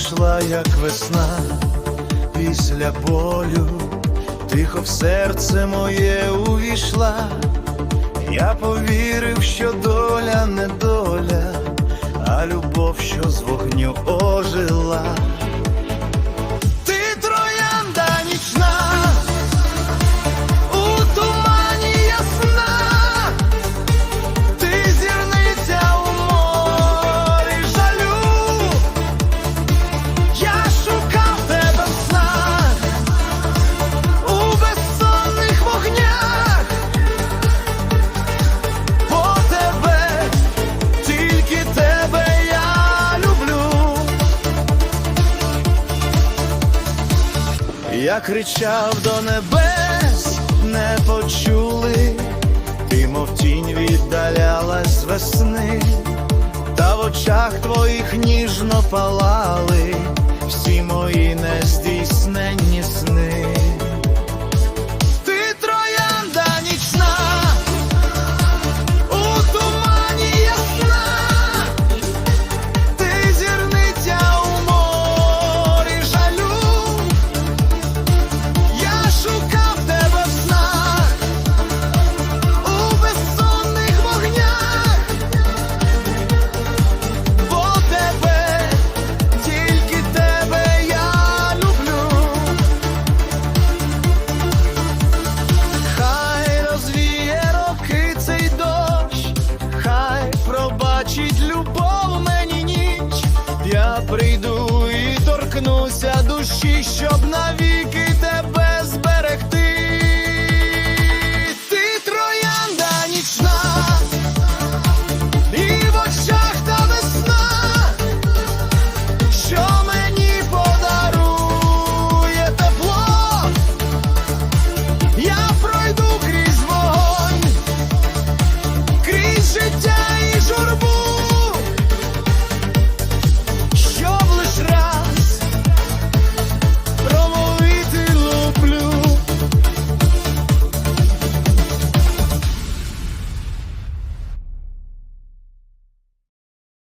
прийшла, як весна після болю, тихо в серце моє увійшла. Я повірив, що доля не доля, а любов, що з вогню ожила. Я кричав до небес, не почули, ти, мов тінь віддалялась весни, та в очах твоїх ніжно палали торкнуся душі, щоб навіки